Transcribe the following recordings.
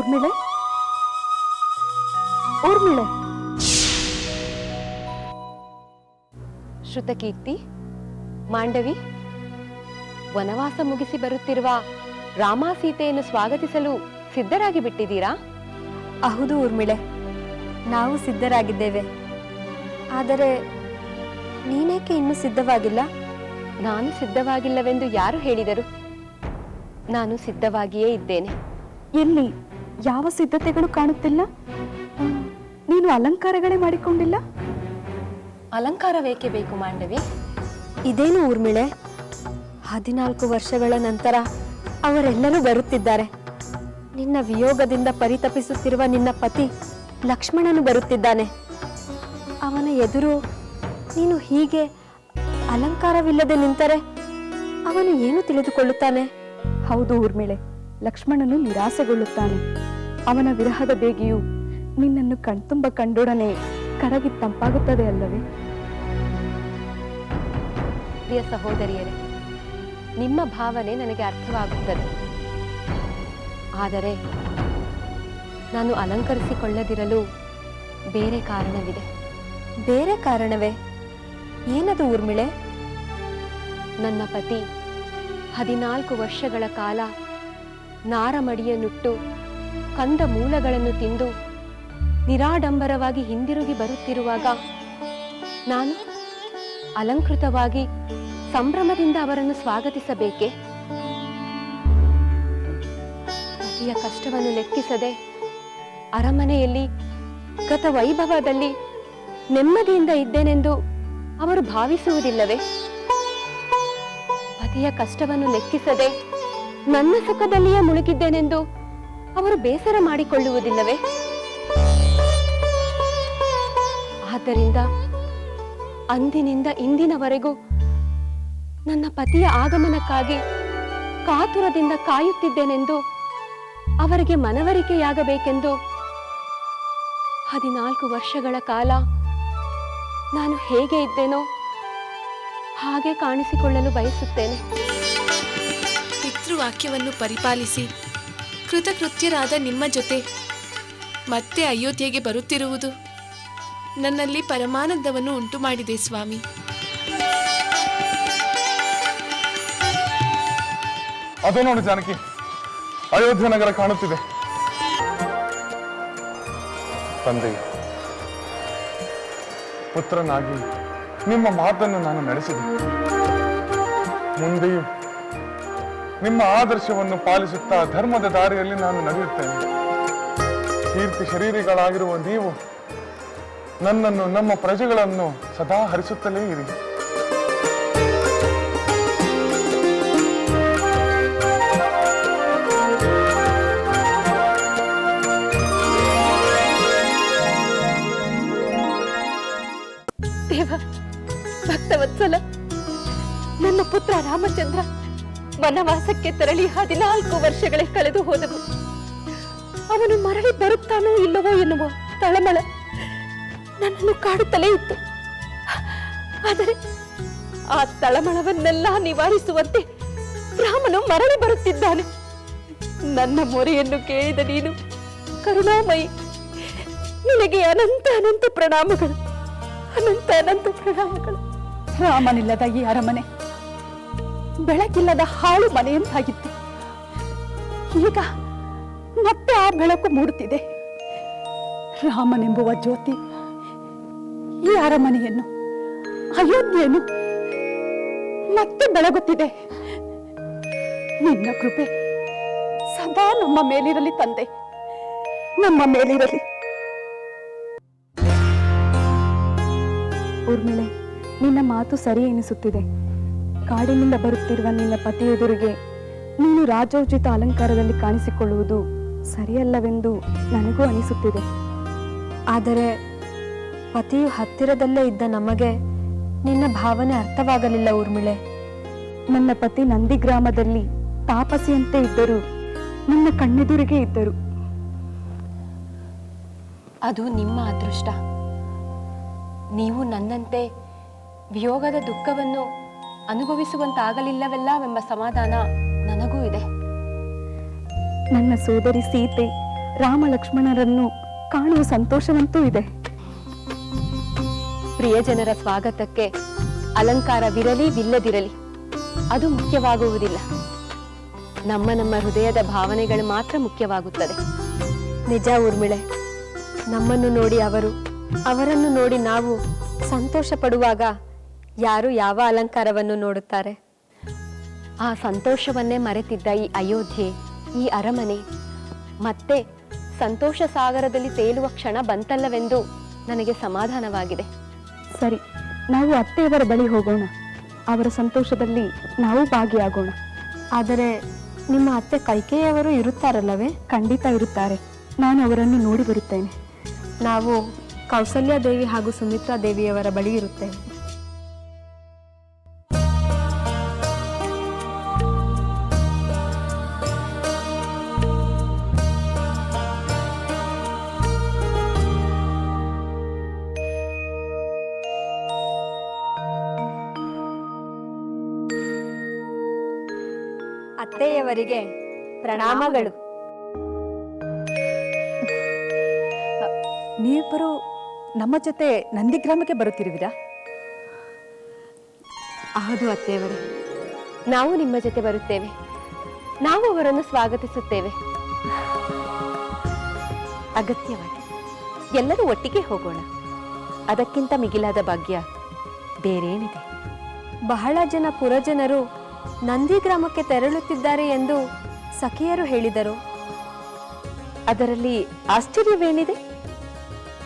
ಊರ್ಮಿಳೆ? ಊರ್ಮಿಳೆ? ಶ್ರುತಕೀರ್ತಿ ಮಾಂಡವಿ ವನವಾಸ ಮುಗಿಸಿ ಬರುತ್ತಿರುವ ರಾಮ ಸೀತೆಯನ್ನು ಸ್ವಾಗತಿಸಲು ಸಿದ್ಧರಾಗಿ ಬಿಟ್ಟಿದ್ದೀರಾ? ಹೌದು ಊರ್ಮಿಳೆ ನಾವು ಸಿದ್ಧರಾಗಿದ್ದೇವೆ. ಆದರೆ ನೀನೇಕೆ ಇನ್ನೂ ಸಿದ್ಧವಾಗಿಲ್ಲ? ನಾನು ಸಿದ್ಧವಾಗಿಲ್ಲವೆಂದು ಯಾರು ಹೇಳಿದರು? ನಾನು ಸಿದ್ಧವಾಗಿಯೇ ಇದ್ದೇನೆ. ಎಲ್ಲಿ? ಯಾವ ಸಿದ್ಧತೆಗಳು ಕಾಣುತ್ತಿಲ್ಲ? ನೀನು ಅಲಂಕಾರಗಳೇ ಮಾಡಿಕೊಂಡಿಲ್ಲ? ಅಲಂಕಾರವೇಕೆ ಬೇಕು ಮಾಂಡವಿ. ಇದೇನು ಊರ್ಮಿಳೆ? ಹದಿನಾಲ್ಕು ವರ್ಷಗಳ ನಂತರ ಅವರೆಲ್ಲರೂ ಬರುತ್ತಿದ್ದಾರೆ. ನಿನ್ನ ವಿಯೋಗದಿಂದ ಪರಿತಪಿಸುತ್ತಿರುವ ನಿನ್ನ ಪತಿ ಲಕ್ಷ್ಮಣನು ಬರುತ್ತಿದ್ದಾನೆ. ಅವನ ಎದುರು ನೀನು ಹೀಗೆ ಅಲಂಕಾರವಿಲ್ಲದೆ ನಿಂತರೆ ಅವನು ಏನು ತಿಳಿದುಕೊಳ್ಳುತ್ತಾನೆ? ಹೌದು ಊರ್ಮಿಳೆ. ಲಕ್ಷ್ಮಣನು ನಿರಾಸೆಗೊಳ್ಳುತ್ತಾನೆ. ಅವನ ವಿರಹದ ಬೇಗಿಯು ನಿನ್ನನ್ನು ಕಣ್ತುಂಬ ಕಂಡೊಡನೆ ಕರಗಿ ತಂಪಾಗುತ್ತದೆ ಅಲ್ಲವೇ? ಪ್ರಿಯ ಸಹೋದರಿಯರೇ ನಿಮ್ಮ ಭಾವನೆ ನನಗೆ ಅರ್ಥವಾಗುತ್ತದೆ. ಆದರೆ ನಾನು ಅಲಂಕರಿಸಿಕೊಳ್ಳದಿರಲು ಬೇರೆ ಕಾರಣವಿದೆ. ಬೇರೆ ಕಾರಣವೇ? ಏನದು ಊರ್ಮಿಳೆ? ನನ್ನ ಪತಿ ಹದಿನಾಲ್ಕು ವರ್ಷಗಳ ಕಾಲ ನಾರಮಡಿಯನ್ನುಟ್ಟು ಕಂದ ಮೂಲಗಳನ್ನು ತಿಂದು ನಿರಾಡಂಬರವಾಗಿ ಹಿಂದಿರುಗಿ ಬರುತ್ತಿರುವಾಗ ನಾನು ಅಲಂಕೃತವಾಗಿ ಸಂಭ್ರಮದಿಂದ ಅವರನ್ನು ಸ್ವಾಗತಿಸಬೇಕೆ? ಪತಿಯ ಕಷ್ಟವನ್ನು ಲೆಕ್ಕಿಸದೆ ಅರಮನೆಯಲ್ಲಿ ಗತ ವೈಭವದಲ್ಲಿ ನೆಮ್ಮದಿಯಿಂದ ಇದ್ದೇನೆಂದು ಅವರು ಭಾವಿಸುವುದಿಲ್ಲವೇ? ಪತಿಯ ಕಷ್ಟವನ್ನು ಲೆಕ್ಕಿಸದೆ ನನ್ನ ಸುಖದಲ್ಲಿಯೇ ಮುಳುಗಿದ್ದೇನೆಂದು ಅವರು ಬೇಸರ ಮಾಡಿಕೊಳ್ಳುವುದಿಲ್ಲವೇ? ಆದ್ದರಿಂದ ಅಂದಿನಿಂದ ಇಂದಿನವರೆಗೂ ನನ್ನ ಪತಿಯ ಆಗಮನಕ್ಕಾಗಿ ಕಾತುರದಿಂದ ಕಾಯುತ್ತಿದ್ದೇನೆಂದು ಅವರಿಗೆ ಮನವರಿಕೆಯಾಗಬೇಕೆಂದು ಹದಿನಾಲ್ಕು ವರ್ಷಗಳ ಕಾಲ ನಾನು ಹೇಗೆ ಇದ್ದೇನೋ ಹಾಗೆ ಕಾಣಿಸಿಕೊಳ್ಳಲು ಬಯಸುತ್ತೇನೆ. ಪಿತೃವಾಕ್ಯವನ್ನು ಪರಿಪಾಲಿಸಿ. ಕೃತಕೃತ್ಯರಾದ ನಿಮ್ಮ ಜೊತೆ ಮತ್ತೆ ಅಯೋಧ್ಯೆಗೆ ಬರುತ್ತಿರುವುದು ನನ್ನಲ್ಲಿ ಪರಮಾನಂದವನ್ನು ಉಂಟು ಮಾಡಿದೆ ಸ್ವಾಮಿ. ಅದು ನೋಡು ಜಾನಕಿ, ಅಯೋಧ್ಯ ನಗರ ಕಾಣುತ್ತಿದೆ. ತಂದೆ, ಪುತ್ರನಾಗಿ ನಿಮ್ಮ ಮಾತನ್ನು ನಾನು ನಡೆಸಿದೆ. ಮುಂದೆಯೂ ನಿಮ್ಮ ಆದರ್ಶವನ್ನು ಪಾಲಿಸುತ್ತಾ ಧರ್ಮದ ದಾರಿಯಲ್ಲಿ ನಾನು ನಡೆಯುತ್ತೇನೆ. ಕೀರ್ತಿ ಶರೀರಿಗಳಾಗಿರುವ ನೀವು ನನ್ನನ್ನು, ನಮ್ಮ ಪ್ರಜೆಗಳನ್ನು ಸದಾ ಹರಿಸುತ್ತಲೇ ಇರಿ. ಭಕ್ತವತ್ಸಲ, ನನ್ನ ಪುತ್ರ ರಾಮಚಂದ್ರ ವನವಾಸಕ್ಕೆ ತೆರಳಿ ಹದಿನಾಲ್ಕು ವರ್ಷಗಳೇ ಕಳೆದು ಹೋದವು ಅವನು ಮರಳಿ ಬರುತ್ತಾನೋ ಇಲ್ಲವೋ ಎನ್ನುವ ತಳಮಳ ನನ್ನನ್ನು ಕಾಡುತ್ತಲೇ ಇತ್ತು. ಆದರೆ ಆ ತಳಮಳವನ್ನೆಲ್ಲ ನಿವಾರಿಸುವಂತೆ ರಾಮನು ಮರಳಿ ಬರುತ್ತಿದ್ದಾನೆ. ನನ್ನ ಮೊರೆಯನ್ನು ಕೇಳಿದ ನೀನು ಕರುಣಾಮಯಿ, ನಿನಗೆ ಅನಂತ ಅನಂತ ಪ್ರಣಾಮಗಳು, ಅನಂತ ಅನಂತ ಪ್ರಣಾಮಗಳು. ರಾಮನಿಲ್ಲದ ಈ ಅರಮನೆ ಬೆಳಕಿಲ್ಲದ ಹಾಳು ಮನೆಯಂತಾಗಿತ್ತು ಈಗ ಮತ್ತೆ ಆ ಬೆಳಕು ಮೂಡುತ್ತಿದೆ. ರಾಮನೆಂಬುವ ಜ್ಯೋತಿ ಈ ಅರಮನೆಯನ್ನು, ಅಯೋಧ್ಯೆಯನ್ನು ಮತ್ತೆ ಬೆಳಗುತ್ತಿದೆ. ನಿನ್ನ ಕೃಪೆ ಸದಾ ನಮ್ಮ ಮೇಲಿರಲಿ ತಂದೆ. ನಮ್ಮ ಮೇಲಿರಲಿ. ಊರ್ಮಿಳೆ, ನಿನ್ನ ಮಾತು ಸರಿ ಎನಿಸುತ್ತಿದೆ. ಕಾಡಿನಿಂದ ಬರುತ್ತಿರುವ ನಿನ್ನ ಪತಿ ಎದುರಿಗೆ ನೀನು ರಾಜೋಚಿತ ಅಲಂಕಾರದಲ್ಲಿ ಕಾಣಿಸಿಕೊಳ್ಳುವುದು ಸರಿಯಲ್ಲವೆಂದು ನನಗೂ ಅನಿಸುತ್ತಿದೆ. ಆದರೆ ಪತಿಯು ಹತ್ತಿರದಲ್ಲೇ ಇದ್ದ ನಮಗೆ ನಿನ್ನ ಭಾವನೆ ಅರ್ಥವಾಗಲಿಲ್ಲ ಊರ್ಮಿಳೆ. ನನ್ನ ಪತಿ ನಂದಿ ಗ್ರಾಮದಲ್ಲಿ ತಾಪಸಿಯಂತೆ ಇದ್ದರು ನನ್ನ ಕಣ್ಣೆದುರಿಗೆ ಇದ್ದರು. ಅದು ನಿಮ್ಮ ಅದೃಷ್ಟ. ನೀವು ನನ್ನಂತೆ ವಿಯೋಗದ ದುಃಖವನ್ನು ಅನುಭವಿಸುವಂತಾಗಲಿಲ್ಲವೆಲ್ಲವೆಂಬ ಸಮಾಧಾನ ನನಗೂ ಇದೆ. ನನ್ನ ಸೋದರಿ ಸೀತೆ ರಾಮ ಲಕ್ಷ್ಮಣರನ್ನು ಕಾಣುವ ಸಂತೋಷವಂತೂ ಇದೆ. ಪ್ರಿಯಜನರ ಸ್ವಾಗತಕ್ಕೆ ಅಲಂಕಾರವಿರಲಿ ವಿಲ್ಲದಿರಲಿ ಅದು ಮುಖ್ಯವಾಗುವುದಿಲ್ಲ. ನಮ್ಮ ನಮ್ಮ ಹೃದಯದ ಭಾವನೆಗಳು ಮಾತ್ರ ಮುಖ್ಯವಾಗುತ್ತದೆ. ನಿಜ ಊರ್ಮಿಳೆ ನಮ್ಮನ್ನು ನೋಡಿ ಅವರು ಅವರನ್ನು ನೋಡಿ ನಾವು ಸಂತೋಷ ಪಡುವಾಗ ಯಾರು ಯಾವ ಅಲಂಕಾರವನ್ನು ನೋಡುತ್ತಾರೆ? ಆ ಸಂತೋಷವನ್ನೇ ಮರೆತಿದ್ದ ಈ ಅಯೋಧ್ಯೆ ಈ ಅರಮನೆ ಮತ್ತೆ ಸಂತೋಷ ಸಾಗರದಲ್ಲಿ ತೇಲುವ ಕ್ಷಣ ಬಂತಲ್ಲವೆಂದು ನನಗೆ ಸಮಾಧಾನವಾಗಿದೆ. ಸರಿ ನಾವು ಅತ್ತೆಯವರ ಬಳಿ ಹೋಗೋಣ. ಅವರ ಸಂತೋಷದಲ್ಲಿ ನಾವು ಭಾಗಿಯಾಗೋಣ. ಆದರೆ ನಿಮ್ಮ ಅತ್ತೆ ಕೈಕೇಯವರು ಇರುತ್ತಾರಲ್ಲವೇ? ಖಂಡಿತ ಇರುತ್ತಾರೆ. ನಾನು ಅವರನ್ನು ನೋಡಿ ಬರುತ್ತೇನೆ. ನಾವು ಕೌಸಲ್ಯ ದೇವಿ ಹಾಗೂ ಸುಮಿತ್ರಾ ದೇವಿಯವರ ಬಳಿ ಇರುತ್ತೇವೆ. ಅತ್ತೆಯವರಿಗೆ ಪ್ರಣಾಮಗಳು. ನೀವಿಬ್ಬರು ನಮ್ಮ ಜೊತೆ ನಂದಿಗ್ರಾಮಕ್ಕೆ ಬರುತ್ತಿರುವಿರಾ? ಹೌದು ಅತ್ತೆಯವರೇ. ನಾವು ನಿಮ್ಮ ಜೊತೆ ಬರುತ್ತೇವೆ. ನಾವು ಅವರನ್ನು ಸ್ವಾಗತಿಸುತ್ತೇವೆ. ಅಗತ್ಯವಾಗಿ ಎಲ್ಲರೂ ಒಟ್ಟಿಗೆ ಹೋಗೋಣ. ಅದಕ್ಕಿಂತ ಮಿಗಿಲಾದ ಭಾಗ್ಯ ಬೇರೇನಿದೆ. ಬಹಳ ಜನ ಪುರಜನರು ನಂದಿಗ್ರಾಮಕ್ಕೆ ತೆರಳುತ್ತಿದ್ದಾರೆ ಎಂದು ಸಖಿಯರು ಹೇಳಿದರು. ಅದರಲ್ಲಿ ಆಶ್ಚರ್ಯವೇನಿದೆ?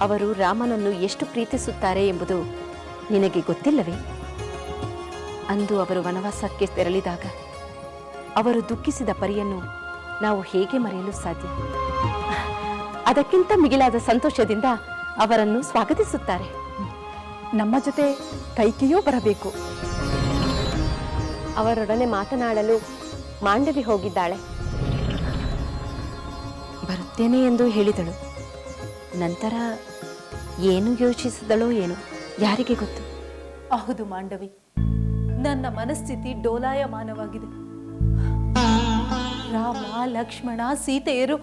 ಅವರು ರಾಮನನ್ನು ಎಷ್ಟು ಪ್ರೀತಿಸುತ್ತಾರೆ ಎಂಬುದು ನಿನಗೆ ಗೊತ್ತಿಲ್ಲವೇ? ಅಂದು ಅವರು ವನವಾಸಕ್ಕೆ ತೆರಳಿದಾಗ ಅವರು ದುಃಖಿಸಿದ ಪರಿಯನ್ನು ನಾವು ಹೇಗೆ ಮರೆಯಲು ಸಾಧ್ಯ? ಅದಕ್ಕಿಂತ ಮಿಗಿಲಾದ ಸಂತೋಷದಿಂದ ಅವರನ್ನು ಸ್ವಾಗತಿಸುತ್ತಾರೆ. ನಮ್ಮ ಜೊತೆ ಕೈಕೆಯೂ ಬರಬೇಕು. ಅವರೊಡನೆ ಮಾತನಾಡಲು ಮಾಂಡವಿ ಹೋಗಿದ್ದಾಳೆ. ಬರುತ್ತೇನೆ ಎಂದು ಹೇಳಿದಳು. ನಂತರ ಏನು ಯೋಚಿಸಿದಳೋ ಏನು ಯಾರಿಗೆ ಗೊತ್ತು? ಹೌದು ಮಾಂಡವಿ ನನ್ನ ಮನಸ್ಥಿತಿ ಡೋಲಾಯಮಾನವಾಗಿದೆ. ರಾಮ ಲಕ್ಷ್ಮಣ ಸೀತೆಯರು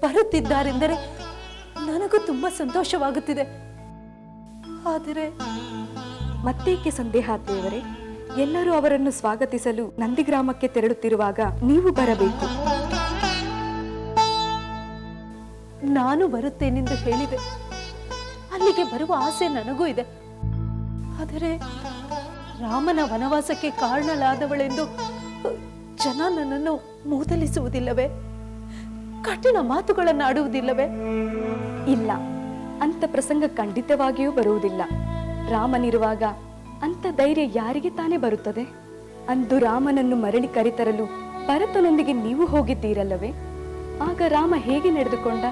ಬರುತ್ತಿದ್ದಾರೆಂದರೆ ನನಗೂ ತುಂಬಾ ಸಂತೋಷವಾಗುತ್ತಿದೆ. ಆದರೆ ಮತ್ತೇಕೆ ಸಂದೇಹ ಎಲ್ಲರೂ ಅವರನ್ನು ಸ್ವಾಗತಿಸಲು ನಂದಿಗ್ರಾಮಕ್ಕೆ ತೆರಳುತ್ತಿರುವಾಗ ನೀವು ಬರಬೇಕು. ನಾನು ಬರುತ್ತೇನೆಂದು ಹೇಳಿದೆ. ಅಲ್ಲಿಗೆ ಬರುವ ಆಸೆ ನನಗೂ ಇದೆ. ಆದರೆ ರಾಮನ ವನವಾಸಕ್ಕೆ ಕಾರಣಲಾದವಳೆಂದು ಜನ ನನ್ನನ್ನು ಮೂದಲಿಸುವುದಿಲ್ಲವೇ? ಕಠಿಣ ಮಾತುಗಳನ್ನು ಆಡುವುದಿಲ್ಲವೇ ಇಲ್ಲ. ಅಂತ ಪ್ರಸಂಗ ಖಂಡಿತವಾಗಿಯೂ ಬರುವುದಿಲ್ಲ. ರಾಮನಿರುವಾಗ ಅಂತ ಧೈರ್ಯ ಯಾರಿಗೆ ತಾನೇ ಬರುತ್ತದೆ? ಅಂದು ರಾಮನನ್ನು ಮರಳಿ ಕರೆತರಲು ಭರತನೊಂದಿಗೆ ನೀವು ಹೋಗಿದ್ದೀರಲ್ಲವೇ? ಆಗ ರಾಮ ಹೇಗೆ ನಡೆದುಕೊಂಡ?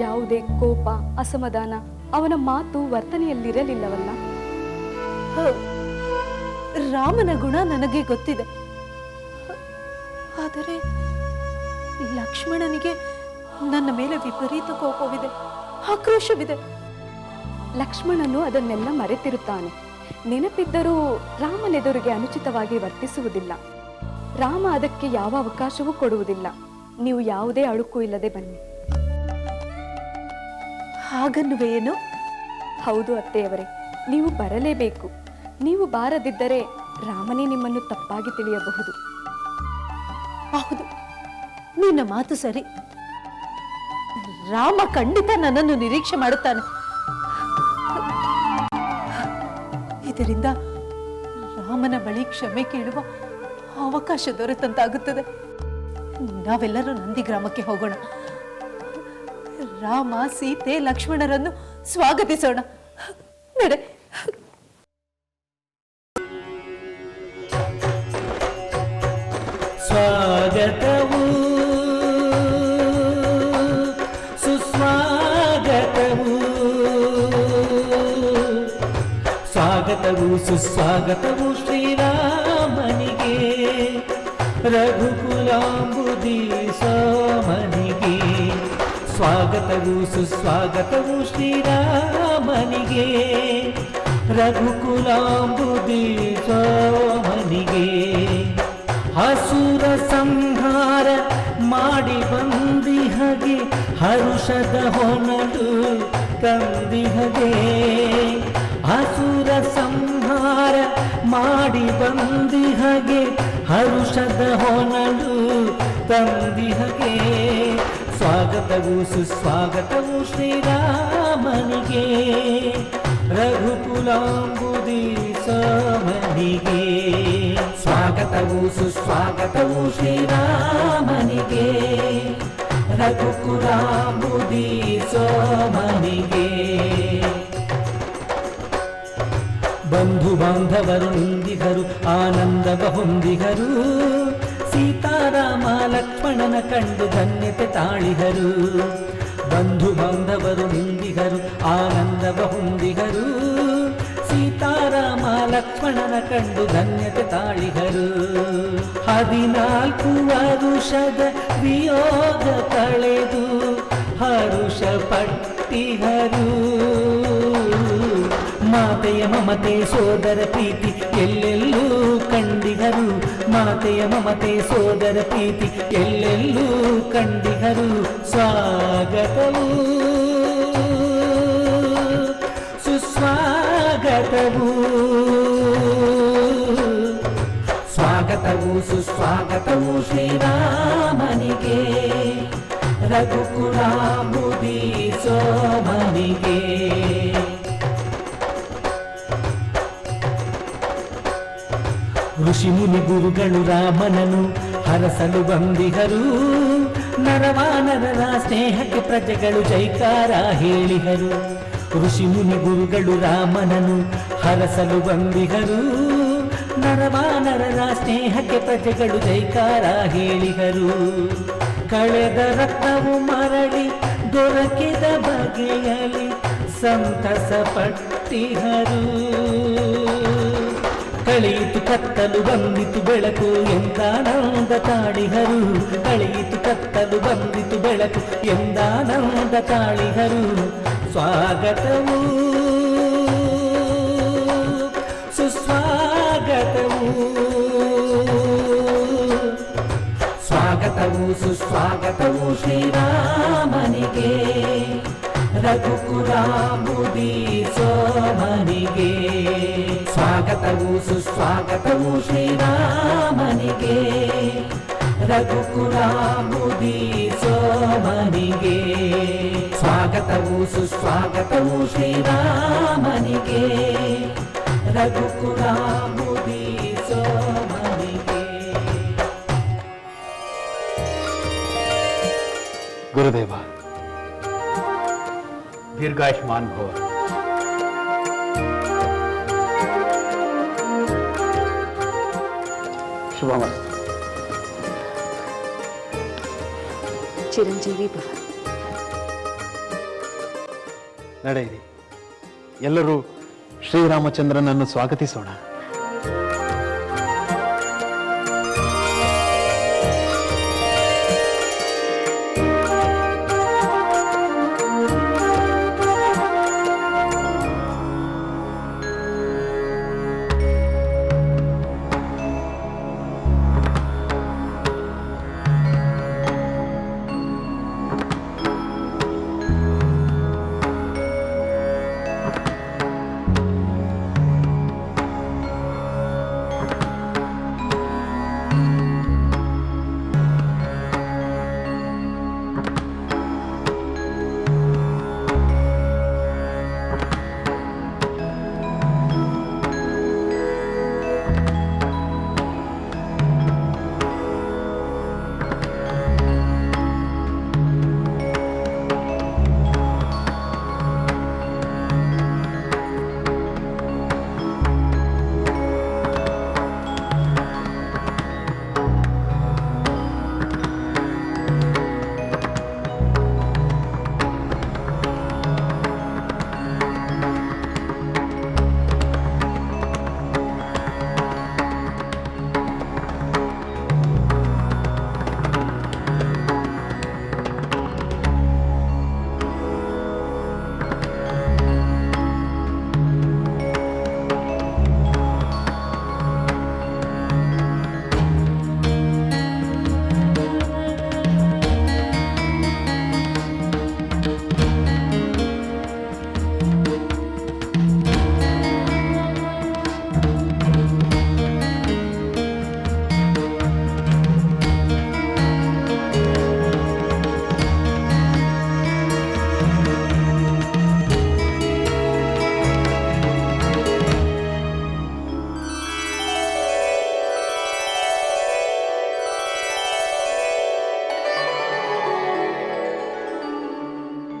ಯಾವುದೇ ಕೋಪ ಅಸಮಾಧಾನ ಅವನ ಮಾತು ವರ್ತನೆಯಲ್ಲಿರಲಿಲ್ಲವಲ್ಲ? ರಾಮನ ಗುಣ ನನಗೆ ಗೊತ್ತಿದೆ. ಆದರೆ ಲಕ್ಷ್ಮಣನಿಗೆ ನನ್ನ ಮೇಲೆ ವಿಪರೀತ ಕೋಪವಿದೆ ಆಕ್ರೋಶವಿದೆ. ಲಕ್ಷ್ಮಣನು ಅದನ್ನೆಲ್ಲ ಮರೆತಿರುತ್ತಾನೆ. ನೆನಪಿದ್ದರೂ ರಾಮನೆದುರಿಗೆ ಅನುಚಿತವಾಗಿ ವರ್ತಿಸುವುದಿಲ್ಲ. ರಾಮ ಅದಕ್ಕೆ ಯಾವ ಅವಕಾಶವೂ ಕೊಡುವುದಿಲ್ಲ. ನೀವು ಯಾವುದೇ ಅಳುಕು ಇಲ್ಲದೆ ಬನ್ನಿ. ಹಾಗನ್ನುವೆ ಏನು? ಹೌದು ಅತ್ತೆಯವರೇ ನೀವು ಬರಲೇಬೇಕು. ನೀವು ಬಾರದಿದ್ದರೆ ರಾಮನೇ ನಿಮ್ಮನ್ನು ತಪ್ಪಾಗಿ ತಿಳಿಯಬಹುದು. ಹೌದು ನಿನ್ನ ಮಾತು ಸರಿ. ರಾಮ ಖಂಡಿತ ನನ್ನನ್ನು ನಿರೀಕ್ಷೆ ಮಾಡುತ್ತಾನೆ. ಇದರಿಂದ ರಾಮನ ಬಳಿ ಕ್ಷಮೆ ಕೇಳುವ ಅವಕಾಶ ದೊರೆತಂತಾಗುತ್ತದೆ. ನಾವೆಲ್ಲರೂ ನಂದಿ ಗ್ರಾಮಕ್ಕೆ ಹೋಗೋಣ. ರಾಮ, ಸೀತೆ, ಲಕ್ಷ್ಮಣರನ್ನು ಸ್ವಾಗತಿಸೋಣ. ನಡೆ. ಸ್ವಾಗತವು ಸ್ವಾಗತವು ಸುಸ್ವಾಗತವು ಶ್ರೀರಾಮನಿಗೆ. ರಘುಕುಲಾಂಬುದಿ ಸೋಮನಿಗೆ. ಸ್ವಾಗತವು ಸುಸ್ವಾಗತವು ಶ್ರೀರಾಮನಿಗೆ. ರಘುಕುಲಾಂಬುದಿ ಸೋಮನಿಗೆ. ಹಸುರ ಸಂಹಾರ ಮಾಡಿ ಬಂದಿಹಗೆ, ಹರುಷದ ಹೊನಲು ತಂದಿಹಗೆ. ಅಸುರ ಸಂಹಾರ ಮಾಡಿ ಬಂದಿ ಬಂದಿಹಗೆ, ಹರುಷದ ಹೊನಲು ತಂದಿಹಗೆ. ಸ್ವಾಗತವು ಸುಸ್ವಾಗತವು ಶ್ರೀರಾಮನಿಗೆ, ರಘುಕುಲಾಂಬುದಿ ಸಮನಿಗೆ. ಸ್ವಾಗತವು ಸುಸ್ವಾಗತವು ಶ್ರೀರಾಮನಿಗೆ, ರಘುಕುಲಾಂಬುದಿ ಸೋಮನಿಗೆ. ಬಂಧು ಬಾಂಧವರು ನಿಂದಿದರು ಆನಂದವ ಹೊಂದಿಗರು ಸೀತಾರಾಮ ಲಕ್ಷ್ಮಣನ ಕಂಡು ಧನ್ಯತೆ ತಾಳಿಗರು. ಬಂಧು ಬಾಂಧವರು ನಿಂದಿಗರು ಆನಂದವ ಹೊಂದಿಗರು ಸೀತಾರಾಮ ಲಕ್ಷ್ಮಣನ ಕಂಡು ಧನ್ಯತೆ ತಾಳಿಗರು. ಹದಿನಾಲ್ಕು ವರುಷದ ವಿಯೋಗ ಕಳೆದು ಹರುಷ ಪಟ್ಟಿಗರು. ಮಾತೆಯ ಮಮತೆ ಸೋದರ ಪ್ರೀತಿ ಎಲ್ಲೆಲ್ಲೂ ಕಂಡಿಗರು ಮಾತೆಯ ಮಮತೆ ಸೋದರ ಪ್ರೀತಿ ಎಲ್ಲೆಲ್ಲೂ ಕಂಡಿಗರು ಸ್ವಾಗತವು ಸುಸ್ವಾಗತವು ಸ್ವಾಗತವು ಸುಸ್ವಾಗತವು ಶ್ರೀರಾಮನಿಗೆ ರಘುಕುಲಾಂಬುದಿ ಸೋಮನಿಗೆ ಋಷಿ ಮುನಿ ಗುರುಗಳು ರಾಮನನು ಹರಸಲು ಬಂದಿಹರು ನರವಾನರರ ಸ್ನೇಹಕ್ಕೆ ಪ್ರಜೆಗಳು ಜೈಕಾರ ಹೇಳಿಹರು ಋಷಿಮುನಿ ಗುರುಗಳು ರಾಮನನು ಹರಸಲು ಬಂದಿಹರು ನರವಾನರರ ಸ್ನೇಹಕ್ಕೆ ಪ್ರಜೆಗಳು ಜೈಕಾರ ಹೇಳಿಹರು ಕಳೆದ ರಕ್ತವು ಮರಳಿ ದೊರಕಿದ ಬಗೆಯಲ್ಲಿ ಸಂತಸ ಪಟ್ಟಿಹರು ಕಳೆಯಿತು ಕತ್ತಲು ಬಂದಿತು ಬೆಳಕು ಎಂದಾನಂದ ತಾಳಿಹರು ಕಳೆಯಿತು ಕತ್ತಲು ಬಂದಿತು ಬೆಳಕು ಎಂದಾನಂದ ತಾಳಿಹರು ಸ್ವಾಗತವು ಸುಸ್ವಾಗತವು ಸ್ವಾಗತವು ಸುಸ್ವಾಗತವು ಶ್ರೀರಾಮನಿಗೆ ರಘುಕುರಾಂಬುದಿ ಸೋಮನಿಗೆ ಸ್ವಾಗತವು ಸುಸ್ವಾಗತವು ಶ್ರೀರಾಮನಿಗೆ ರಘುಕುರಾಂಬುದಿ ಸೋಮನಿಗೆ ಸ್ವಾಗತವು ಸುಸ್ವಾಗತವು ಶ್ರೀರಾಮನಿಗೆ ರಘುಕುರಾಂಬುದಿ ಸೋಮನಿಗೆ ಗುರುದೇವ ದೀರ್ಘಾಯುಷ್ಮಾನ್ ಭವ ಶುಭಮಸ್ತು. ಚಿರಂಜೀವಿ ಭವ. ನಡೆಯಿರಿ. ಎಲ್ಲರೂ ಶ್ರೀರಾಮಚಂದ್ರನನ್ನು ಸ್ವಾಗತಿಸೋಣ.